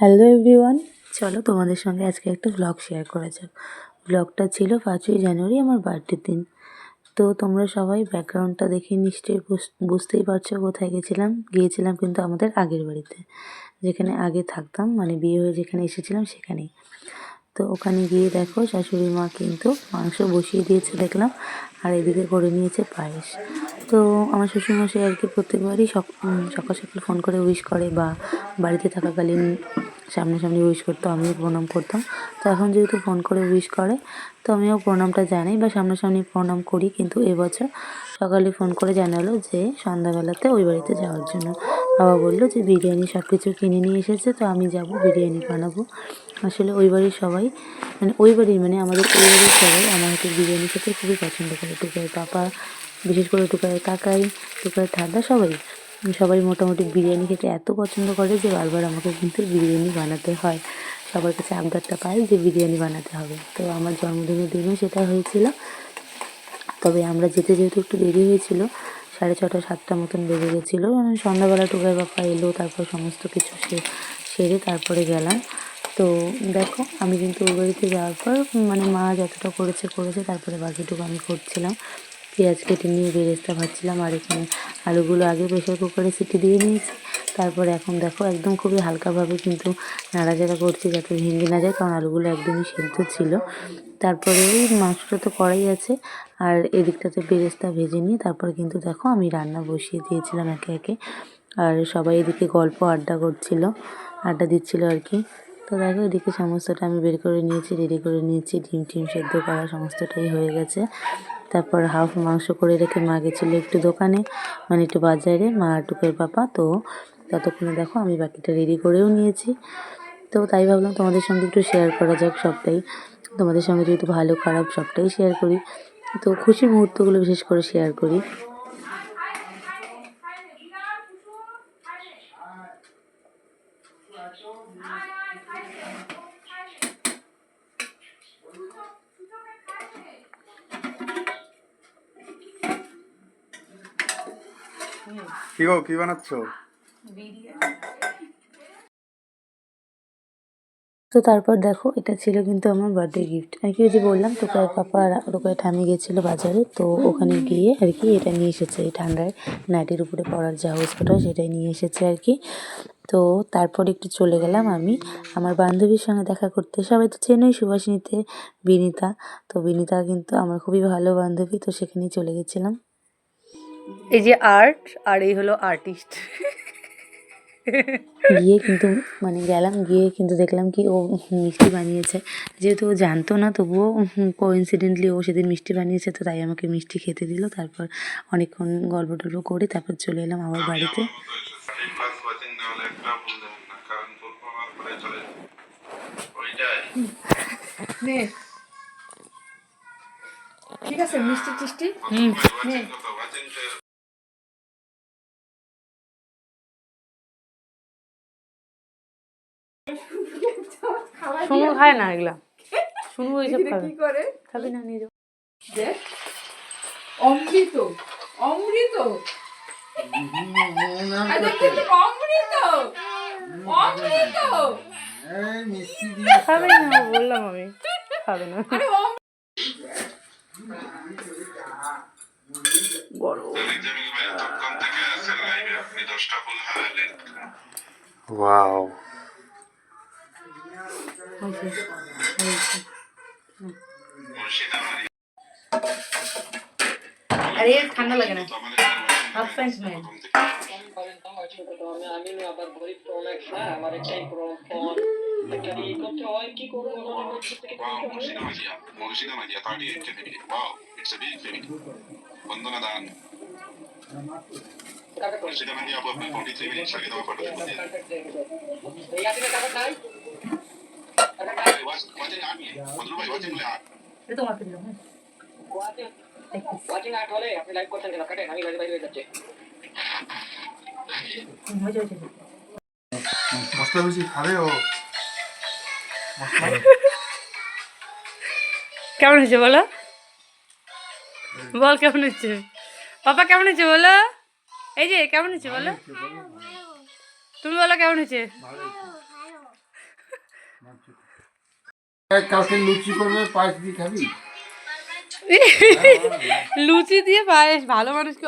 Hello everyone চলো তোমাদের সঙ্গে আজকে একটা ব্লগ শেয়ার করা যাক। ভ্লগটা ছিল পাঁচই জানুয়ারি, আমার বার্থডের দিন। তো তোমরা সবাই ব্যাকগ্রাউন্ডটা দেখে নিশ্চয়ই বুঝ- বুঝতেই পারছ কোথায় গেছিলাম। গিয়েছিলাম কিন্তু আমাদের আগের বাড়িতে, যেখানে আগে থাকতাম মানে বিয়ে হয়ে যেখানে এসেছিলাম সেখানেই। তো ওখানে গিয়ে দেখো শাশুড়ি মা কিন্তু মাংস বসিয়ে দিয়েছে দেখলাম, আর এদিকে করে নিয়েছে পায়েস। তো আমার শ্বশুরমশাই আর কি প্রত্যেকবারই সক- সকাল সকাল ফোন করে উইশ করে বা বাড়িতে থাকাকালীন সামনাসামনি উইশ করতো, আমিও প্রণাম করতাম। তো এখন যেহেতু ফোন করে উইশ করে, তো আমিও প্রণামটা জানাই বা সামনাসামনি প্রণাম করি। কিন্তু এবছর সকালে ফোন করে জানালো যে সন্ধ্যাবেলাতে ওই বাড়িতে যাওয়ার জন্য। বাবা বলল যে বিরিয়ানি সব কিছু কিনে নিয়ে এসেছে, তো আমি যাব, বিরিয়ানি বানাবো। আসলে ওই বাড়ির সবাই মানে ওই বাড়ির মানে আমাদের ওই বাড়ির সবাই আমার হাতে বিরিয়ানি খেতে খুবই পছন্দ করে। টুকাই পাপা, বিশেষ করে টুকাই কাকাই টুকাই ঠাডা সবাই। সবাই মোটামুটি বিরিয়ানি খেতে এত পছন্দ করে যে বারবার আমাকে কিন্তু বিরিয়ানি বানাতে হয়। সবার কাছে আবদারটা পাই যে বিরিয়ানি বানাতে হবে। তো আমার জন্মদিনের দিনও সেটা হয়েছিল। তবে আমরা যেতে যেহেতু একটু দেরি হয়েছিল, সাড়ে ছটা, সাতটা মতন বেজে গেছিল। সন্ধ্যাবেলা টুকাই বাপা এলো, তারপর সমস্ত কিছু সেরে তারপরে গেলাম। তো দেখো, আমি কিন্তু ওই বাড়িতে যাওয়ার পর মানে মা যতটা করেছে করেছে, তারপরে বাকিটুকু আমি করছিলাম। পেঁয়াজ কেটে নিয়ে বেরেস্তা ভাজছিলাম, আর এখানে আলুগুলো আগে প্রেশার কুকারে সিটি দিয়ে নিয়েছি। তারপরে এখন দেখো একদম খুবই হালকাভাবে কিন্তু নাড়াচাড়া করছি যাতে ভেঙে না যায়, কারণ আলুগুলো একদমই সেদ্ধ ছিল। তারপরে ওই মাংসটা তো করাই আছে, আর এদিকটাতে বেরেস্তা ভেজে নিয়ে তারপর কিন্তু দেখো আমি রান্না বসিয়ে দিয়েছিলাম একে একে। আর সবাই এদিকে গল্প আড্ডা করছিল, আড্ডা দিচ্ছিল আর কি। তো দেখো, এদিকে সমস্তটা আমি বের করে নিয়েছি, রেডি করে নিয়েছি, ডিম টিম সেদ্ধ করা সমস্তটাই হয়ে গেছে। তারপর হাফ মাংস করে রেখে মা গেছিল একটু দোকানে মানে একটু বাজারে, মা টুকের পাপা। তো ততক্ষণে দেখো, আমি বাকিটা রেডি করেও নিয়েছি। তো তাই ভাবলাম তোমাদের সঙ্গে একটু শেয়ার করা যাক সবটাই। তোমাদের সঙ্গে যেহেতু ভালো খারাপ সবটাই শেয়ার করি, তো খুশির মুহূর্তগুলো বিশেষ করে শেয়ার করি। কি গো, কি বানাচ্ছ? তো তারপর দেখো, এটা ছিল কিন্তু আমার বার্থডে গিফট আর কি ওই যে বললাম টোকায় পাপা আর টোকায় ঠামি গেছিল বাজারে, তো ওখানে গিয়ে আর কি এটা নিয়ে এসেছে। এই ঠান্ডায় নাইটির উপরে পরার যে হাউসটা সেটাই নিয়ে এসেছে আর কি। তো তারপর একটু চলে গেলাম আমি। আমার বান্ধবীর সঙ্গে দেখা করতে। সবাই তো চেনই সুভাষিনীতে বিনিতা। তো বিনিতা কিন্তু আমার খুবই ভালো বান্ধবী, তো সেখানেই চলে গেছিলাম। এই যে আর্ট আর এই হলো আর্টিস্ট গিয়ে কিন্তু মানে গেলাম গিয়ে কিন্তু দেখলাম কি ও মিষ্টি বানিয়েছে। যেহেতু ও জানতো না তবুও কোইন্সিডেন্টলি ও সেদিন মিষ্টি বানিয়েছে তো তাই আমাকে মিষ্টি খেতে দিল। তারপর অনেকক্ষণ গল্প টল্প করে তারপর চলে এলাম আবার বাড়িতে। ঠিক আছে মিষ্টি টিষ্টি? একটা শুনু খায় না এগুলা। শুনু এইসব খাবে। কি করে? খাবি না নিয়ে যাও। দেখ অমৃত অমৃত। অমৃত অমৃত। খাবে না বললাম আমি। খাবে না। আরে অমৃত। আরে ঠান্ডা লাগে না half pant wow Murshida Maria Murshida Maria 38 কে ফেমিনি ওয়াও ইটস আ বিগ ফেমিনি বন্দনা দান মুর্শিদা মারিয়া আপু আপনি 43 মিনিট আগে দেওয়া ফটো দিন ওয়াচিং আর্মি বদরু ভাই ওয়াচিং লে আর্ট এটা তোমাকে দিলাম ওয়াচিং আর্ট হলে আপনি লাইভ করছেন কেন? কাটেন আমি বাইরে বাইরে যাচ্ছি। হুম, হয়েছে হয়েছে। মশলা বেশি খাবে ও। কেমন হয়েছে বলো? বল কেমন হচ্ছে পাপা কেমন হয়েছে বলো? এই যে কেমন হচ্ছে বলো? তুমি বলো কেমন হয়েছে। কালকে লুচি করবে পাঁচ দিয়ে খাবি? লুচি দিয়ে পায়েস ভালো মানুষকে